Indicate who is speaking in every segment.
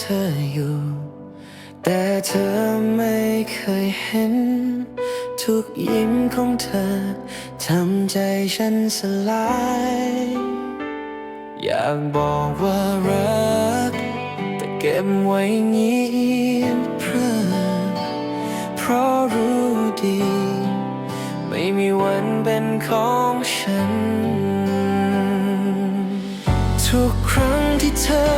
Speaker 1: เธออยู่ แต่เธอไม่เคยเห็น ทุกยิ้มของเธอทำใจฉันสลาย อยากบอกว่ารัก แต่เก็บไว้เงียบเพราะเพราะรู้ดี ไม่มีวันเป็นของฉัน ทุกครั้งที่เธอ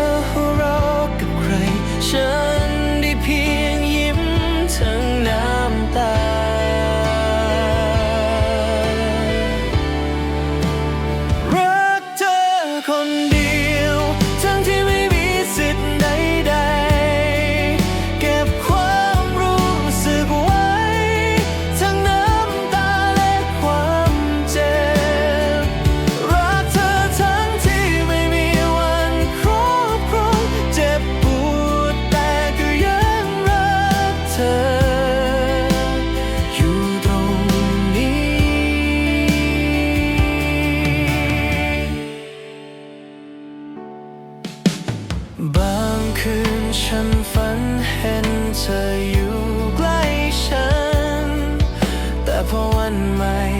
Speaker 1: วันใหม่